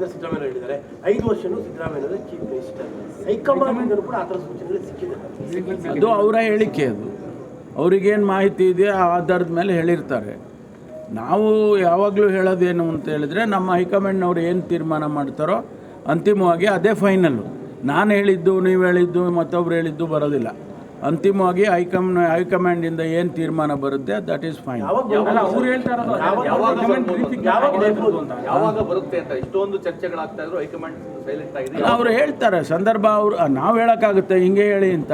ಸಿದ್ದರಾಮಯ್ಯ ಹೇಳಿದ್ದಾರೆ. ಐದು ವರ್ಷನೂ ಸಿದ್ದರಾಮಯ್ಯ ಚೀಫ್ ಮಿನಿಸ್ಟರ್ ಹೈಕಮಾಂಡ್ ಕೂಡ ಅದು ಅವರ ಹೇಳಿಕೆ ಅದು. ಅವ್ರಿಗೇನು ಮಾಹಿತಿ ಇದೆ ಆ ಆಧಾರದ ಮೇಲೆ ಹೇಳಿರ್ತಾರೆ. ನಾವು ಯಾವಾಗಲೂ ಹೇಳೋದೇನು ಅಂತ ಹೇಳಿದ್ರೆ ನಮ್ಮ ಹೈಕಮಾಂಡ್ನವ್ರು ಏನು ತೀರ್ಮಾನ ಮಾಡ್ತಾರೋ ಅಂತಿಮವಾಗಿ ಅದೇ ಫೈನಲ್ಲು ನಾನು ಹೇಳಿದ್ದು, ನೀವು ಹೇಳಿದ್ದು, ಮತ್ತೊಬ್ರು ಹೇಳಿದ್ದು ಬರೋದಿಲ್ಲ. ಅಂತಿಮವಾಗಿ ಹೈಕಮ್ ಹೈಕಮಾಂಡಿಂದ ಏನು ತೀರ್ಮಾನ ಬರುತ್ತೆ ದಟ್ ಈಸ್ ಫೈನ್ ಯಾವಾಗ ಅವ್ರು ಹೇಳ್ತಾರೆ ಇರೋದು ಯಾವಾಗ- ಯಾವಾಗ briefing ಯಾವಾಗ ಬರ್ಬೋದು? ಅಂತ. ಯಾವಾಗ ಬರುತ್ತೆ ಅಂತ. ಇಷ್ಟೊಂದು ಚರ್ಚೆಗಳಾಗ್ತಾ ಇದ್ರು ಹೈಕಮಾಂಡ್ ಸೈಲೆಂಟ್ ಆಗಿದೆ. ಅವರು ಹೇಳ್ತಾರೆ ಸಂದರ್ಭ ಅವ್ರು ನಾವು ಹೇಳೋಕ್ಕಾಗುತ್ತೆ ಹಿಂಗೆ ಹೇಳಿ ಅಂತ.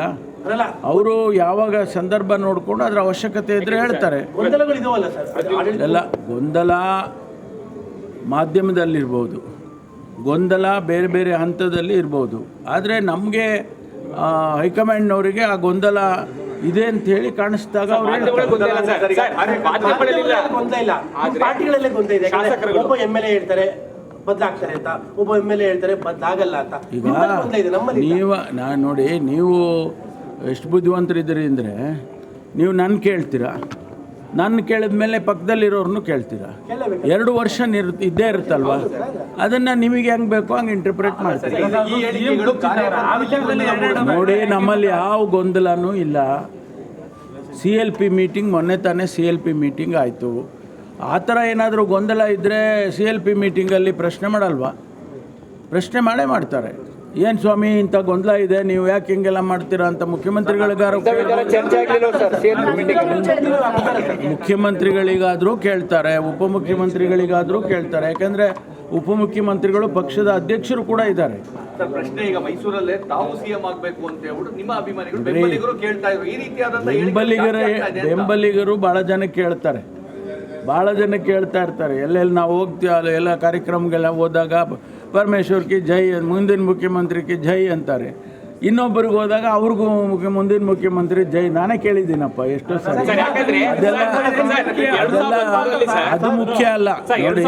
ಅಲ್ಲ. ಅವರು ಯಾವಾಗ ಸಂದರ್ಭ ನೋಡಿಕೊಂಡು ಅದರ ಅವಶ್ಯಕತೆ ಇದ್ರೆ ಹೇಳ್ತಾರೆ. ಗೊಂದಲಗಳು ಇದಾವಲ್ಲ ಸರ್? ಅದು ಆಡಳಿತ ಎಲ್ಲ ಗೊಂದಲ ಮಾಧ್ಯಮದಲ್ಲಿರ್ಬೋದು. ಗೊಂದಲ ಬೇರೆ ಬೇರೆ ಹಂತದಲ್ಲಿ ಇರ್ಬೋದು. ಆದರೆ ನಮಗೆ ಹೈಕಮಾಂಡ್ನವರಿಗೆ ಆ ಗೊಂದಲ ಇದೆ ಅಂತ ಹೇಳಿ ಕಾಣಿಸಿದಾಗ ಒಬ್ಬ ಎಂ ಎಲ್ ಎ ಹೇಳ್ತಾರೆ ಬದಲಾಗ್ತಾರೆ ಅಂತ. ಒಬ್ಬ ಎಂ ಎಲ್ ಎ ಹೇಳ್ತಾರೆ ಬದಲಾಗಲ್ಲ ಅಂತ. ಈಗ ನೀವು ನಾನು ನೋಡಿ ನೀವು ಎಷ್ಟು ಬುದ್ಧಿವಂತರಿದ್ದೀರಿ ಅಂದರೆ ನೀವು ನನ್ನ ಕೇಳ್ತೀರಾ? ನನ್ನ ಕೇಳಿದ ಮೇಲೆ ಪಕ್ಕದಲ್ಲಿರೋರ್ನು ಕೇಳ್ತೀರಾ? ಎರಡು ವರ್ಷ ಇದ್ದೇ ಇರುತ್ತಲ್ವಾ? ಅದನ್ನು ನಿಮಗೆ ಹೆಂಗ್ ಬೇಕೋ ಹಂಗೆ ಇಂಟರ್ಪ್ರೇಟ್ ಮಾಡ್ತೀರಿ? ನೋಡಿ, ನಮ್ಮಲ್ಲಿ ಯಾವ ಗೊಂದಲನೂ ಇಲ್ಲ. ಸಿ ಎಲ್ ಪಿ ಮೀಟಿಂಗ್ ಮೊನ್ನೆ ತಾನೇ ಸಿ ಎಲ್ ಪಿ ಮೀಟಿಂಗ್ ಆಯಿತು. ಆ ಥರ ಏನಾದರೂ ಗೊಂದಲ ಇದ್ದರೆ ಸಿ ಎಲ್ ಪಿ ಮೀಟಿಂಗಲ್ಲಿ ಪ್ರಶ್ನೆ ಮಾಡಲ್ವಾ? ಪ್ರಶ್ನೆ ಮಾಡೇ ಮಾಡ್ತಾರೆ. ಏನು ಸ್ವಾಮಿ ಇಂಥ ಗೊಂದಲ ಇದೆ? ನೀವು ಯಾಕೆ ಹಿಂಗೆಲ್ಲ ಮಾಡ್ತೀರಾ ಅಂತ ಮುಖ್ಯಮಂತ್ರಿಗಳಿಗಾರು ಮುಖ್ಯಮಂತ್ರಿಗಳಿಗಾದರೂ ಕೇಳ್ತಾರೆ. ಉಪಮುಖ್ಯಮಂತ್ರಿಗಳಿಗಾದರೂ ಕೇಳ್ತಾರೆ. ಯಾಕಂದರೆ ಉಪಮುಖ್ಯಮಂತ್ರಿಗಳು ಪಕ್ಷದ ಅಧ್ಯಕ್ಷರು ಕೂಡ ಇದ್ದಾರೆ. ಸರ್ ಪ್ರಶ್ನೆ ಈಗ ಮೈಸೂರಲ್ಲೇ ತಾವು ಸಿಎಂ ಆಗ್ಬೇಕು ಅಂತ ಹೇಳ್ಬಿಟ್ಟು ನಿಮ್ಮ ಅಭಿಮಾನಿಗಳು ಬೆಂಬಲಿಗರು ಕೇಳ್ತಾ ಇದ್ರು. ಈ ರೀತಿಯಾದಂತ ಬೆಂಬಲಿಗರ ಬೆಂಬಲಿಗರು ಭಾಳ ಜನ ಕೇಳ್ತಾರೆ. ಭಾಳ ಜನ ಕೇಳ್ತಾ ಇರ್ತಾರೆ. ಎಲ್ಲೆಲ್ಲಿ ನಾವು ಹೋಗ್ತೀವಿ ಅಲ್ಲಿ ಎಲ್ಲ ಕಾರ್ಯಕ್ರಮಗೆಲ್ಲ ಹೋದಾಗ ಪರಮೇಶ್ವರ್ಗೆ ಜೈ ಮುಂದಿನ ಮುಖ್ಯಮಂತ್ರಿಗೆ ಜೈ ಅಂತಾರೆ. ಇನ್ನೊಬ್ಬರಿಗೆ ಹೋದಾಗ ಅವ್ರಿಗೂ ಮುಖ್ಯ ಮುಂದಿನ ಮುಖ್ಯಮಂತ್ರಿ ಜೈ. ನಾನೇ ಕೇಳಿದ್ದೀನಪ್ಪ ಎಷ್ಟೋ ಸರಿ ಅದು ಮುಖ್ಯ ಅಲ್ಲ. ನೋಡಿ.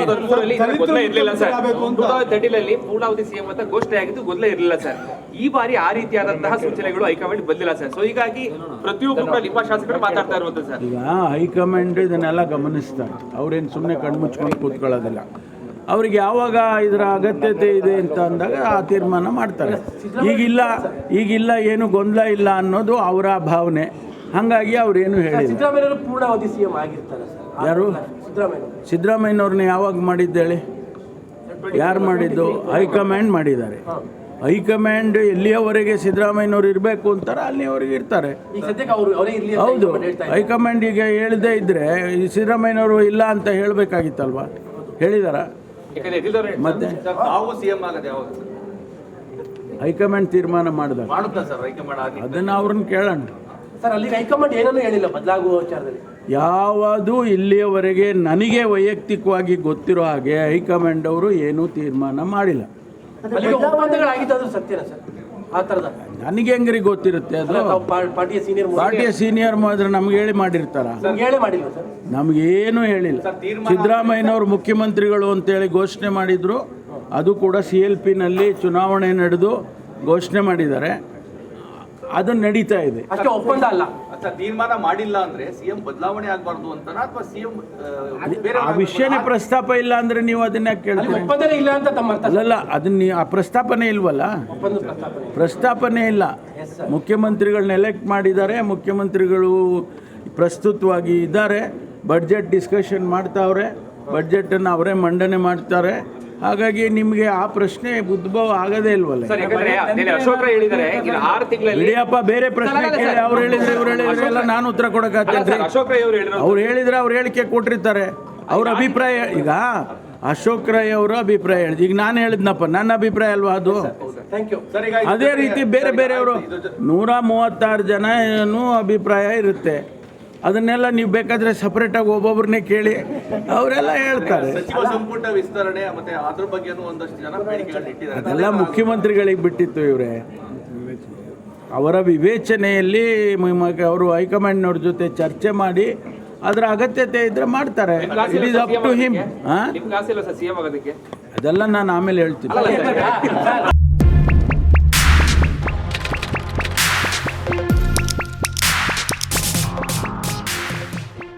ಸಿಎಂ ಅಂತ ಘೋಷಣೆ ಆಗಿದ್ದು ಗೊಂದಲ ಇರಲಿಲ್ಲ ಸರ್. ಈ ಬಾರಿ ಆ ರೀತಿಯಾದಂತಹ ಸೂಚನೆಗಳು ಹೈಕಮಾಂಡ್ ಬಂದಿಲ್ಲ ಸರ್. ಸೊ ಹೀಗಾಗಿ ಪ್ರತಿಯೊಬ್ಬರು ಕೂಡ ನಿಮ್ಮ ಶಾಸಕರು ಮಾತಾಡ್ತಾ ಇರುವಂತ ಸರ್. ಈಗ ಹೈಕಮಾಂಡ್ ಇದನ್ನೆಲ್ಲ ಗಮನಿಸ್ತಾರೆ. ಅವ್ರೇನು ಸುಮ್ಮನೆ ಕಣ್ಮುಚ್ಕೊಂಡು ಕೂತ್ಕೊಳ್ಳೋದಿಲ್ಲ. ಅವ್ರಿಗೆ ಯಾವಾಗ ಇದರ ಅಗತ್ಯತೆ ಇದೆ ಅಂತ ಅಂದಾಗ ಆ ತೀರ್ಮಾನ ಮಾಡ್ತಾರೆ. ಈಗಿಲ್ಲ ಈಗಿಲ್ಲ ಏನು ಗೊಂದಲ ಇಲ್ಲ ಅನ್ನೋದು ಅವರ ಭಾವನೆ. ಹಾಗಾಗಿ ಅವ್ರೇನು ಏನು ಹೇಳಿ ಯಾರು? ಸಿದ್ದರಾಮಯ್ಯ ಸಿದ್ದರಾಮಯ್ಯನವ್ರನ್ನ ಯಾವಾಗ ಮಾಡಿದ್ದೇಳಿ ಯಾರು ಮಾಡಿದ್ದು? ಹೈಕಮಾಂಡ್ ಮಾಡಿದ್ದಾರೆ. ಹೈಕಮಾಂಡ್ ಎಲ್ಲಿಯವರೆಗೆ ಸಿದ್ದರಾಮಯ್ಯನವ್ರು ಇರಬೇಕು ಅಂತಾರೆ ಅಲ್ಲಿಯವರೆಗೆ ಇರ್ತಾರೆ. ಹೌದು. ಹೈಕಮಾಂಡ್ ಇದ್ದಾರೆ. ಈಗ ಹೇಳದೇ ಇದ್ರೆ ಈ ಸಿದ್ದರಾಮಯ್ಯನವರು ಇಲ್ಲ ಅಂತ ಹೇಳಬೇಕಾಗಿತ್ತಲ್ವಾ? ಹೇಳಿದಾರ? ಮತ್ತೆ? ಸರ್ ತಾವು ಸಿಎಂ ಆಗದೆ ಯಾವಾಗ? ಹೈಕಮಾಂಡ್ ತೀರ್ಮಾನ ಮಾಡಿದಾಗ ಮಾಡುತ್ತಾ ಸರ್ ಹೈಕಮಾಂಡ್ ಆಗಿ? ಅದನ್ನು ಅವ್ರನ್ನ ಕೇಳೋಣ. ಸರ್ ಅಲ್ಲಿ ಹೈಕಮಾಂಡ್ ಏನನ್ನೂ ಹೇಳಿಲ್ಲ ಬದಲಾಗುವ ವಿಚಾರದಲ್ಲಿ. ಯಾವುದು ಇಲ್ಲಿಯವರೆಗೆ ನನಗೆ ವೈಯಕ್ತಿಕವಾಗಿ ಗೊತ್ತಿರೋ ಹಾಗೆ ಹೈಕಮಾಂಡ್ ಅವರು ಏನೂ ತೀರ್ಮಾನ ಮಾಡಿಲ್ಲ. ಸತ್ಯನ ಸರ್? ಆ ಥರದ? ನನಗೆ ಹೆಂಗ್ರಿ ಗೊತ್ತಿರುತ್ತೆ ಅದು? ಪಾರ್ಟಿಯ ಸೀನಿಯರ್ ಪಾರ್ಟಿಯ ಸೀನಿಯರ್ ಮಾತ್ರ ನಮ್ಗೆ ಹೇಳಿ ಮಾಡಿರ್ತಾರ. ಹೇಳೇ ಮಾಡಿಲ್ಲ ಸರ್? ನಮಗೇನು ಹೇಳಿಲ್ಲ. ಸಿದ್ದರಾಮಯ್ಯನವರು ಮುಖ್ಯಮಂತ್ರಿಗಳು ಅಂತೇಳಿ ಘೋಷಣೆ ಮಾಡಿದ್ರು. ಅದು ಕೂಡ ಸಿ ಎಲ್ ಪಿನಲ್ಲಿ ಚುನಾವಣೆ ನಡೆದು ಘೋಷಣೆ ಮಾಡಿದ್ದಾರೆ. ಅದು ನಡೀತಾ ಇದೆ. ಅಷ್ಟೇ ಒಪ್ಪಂದ ಅಲ್ಲ. ತೀರ್ಮಾನ ಮಾಡಿಲ್ಲ ಅಂದ್ರೆ ಸಿಎಂ ಬದಲಾವಣೆ ಆಗಬಾರ್ದು ಅಂತ ಅಥವಾ ಸಿಎಂ ಬೇರೆ ಆ ವಿಷಯನೇ ಪ್ರಸ್ತಾಪ ಇಲ್ಲ ಅಂದ್ರೆ ನೀವು ಅದನ್ನ ಕೇಳ್ತೀರಿ? ಒಪ್ಪಂದನೇ ಇಲ್ಲ ಅಂತ ತಮ್ಮ ಅರ್ಥ. ಅಲ್ಲ ಅದನ್ನ ಆ ಪ್ರಸ್ತಾಪನೆ ಇಲ್ವಲ್ಲ? ಪ್ರಸ್ತಾಪನೆ ಇಲ್ಲ. ಮುಖ್ಯಮಂತ್ರಿಗಳನ್ನ ಎಲೆಕ್ಟ್ ಮಾಡಿದ್ದಾರೆ ಮುಖ್ಯಮಂತ್ರಿಗಳು ಪ್ರಸ್ತುತವಾಗಿ ಇದ್ದಾರೆ ಬಡ್ಜೆಟ್ ಡಿಸ್ಕಷನ್ ಮಾಡ್ತಾವ್ರೆ ಬಡ್ಜೆಟನ್ನು ಅವರೇ ಮಂಡನೆ ಮಾಡ್ತಾರೆ. ಹಾಗಾಗಿ ನಿಮಗೆ ಆ ಪ್ರಶ್ನೆ ಉದ್ಭವ ಆಗದೇ ಇಲ್ವಲ್ಲ? ಇಡಿಯಪ್ಪ ಬೇರೆ ಪ್ರಶ್ನೆ ಕೇಳಿ ಅವ್ರು ಹೇಳಿದ್ರೆ ಇವ್ರು ಹೇಳಿದ್ರೆ ಎಲ್ಲ ನಾನು ಉತ್ತರ ಕೊಡೋಕ್ಕಾಗ್ತೇನೆ ಅವರು ಹೇಳಿದ್ರೆ ಅವ್ರು ಹೇಳಿಕೆ ಕೊಟ್ಟಿರ್ತಾರೆ. ಅವ್ರ ಅಭಿಪ್ರಾಯ ಈಗ ಅಶೋಕ್ ರೈ ಅವರ ಅಭಿಪ್ರಾಯ ಹೇಳಿದ್ ಈಗ ನಾನು ಹೇಳಿದ್ನಪ್ಪ ನನ್ನ ಅಭಿಪ್ರಾಯ ಅಲ್ವಾ ಅದು? ಅದೇ ರೀತಿ ಬೇರೆ ಬೇರೆಯವರು ನೂರ ಮೂವತ್ತಾರು ಜನ ಏನು ಅಭಿಪ್ರಾಯ ಇರುತ್ತೆ. ಅದನ್ನೆಲ್ಲ ನೀವು ಬೇಕಾದರೆ ಸಪ್ರೇಟಾಗಿ ಒಬ್ಬೊಬ್ಬರನ್ನೇ ಕೇಳಿ ಅವರೆಲ್ಲ ಹೇಳ್ತಾರೆ. ಸಚಿವ ಸಂಪುಟ ವಿಸ್ತರಣೆ ಮತ್ತೆ ಅದ್ರ ಬಗ್ಗೆನೂ ಒಂದಷ್ಟು ಜನ ಬೇಡಿಕೆಗಳನ್ನ ಇಟ್ಟಿದ್ದಾರೆ. ಅದೆಲ್ಲ ಮುಖ್ಯಮಂತ್ರಿಗಳಿಗೆ ಬಿಟ್ಟಿತ್ತು ಇವರೇ. ಅವರ ವಿವೇಚನೆಯಲ್ಲಿ ಅವರು ಹೈಕಮಾಂಡ್ನವ್ರ ಜೊತೆ ಚರ್ಚೆ ಮಾಡಿ ಅದರ ಅಗತ್ಯತೆ ಇದ್ರೆ ಮಾಡ್ತಾರೆ. It is up to him ಹಾಂ? ಆಸೆ ಇಲ್ಲ ಸರ್ ಸಿಎಂ ಆಗೋದಕ್ಕೆ ಅದೆಲ್ಲ ನಾನು ಆಮೇಲೆ ಹೇಳ್ತೀನಿ.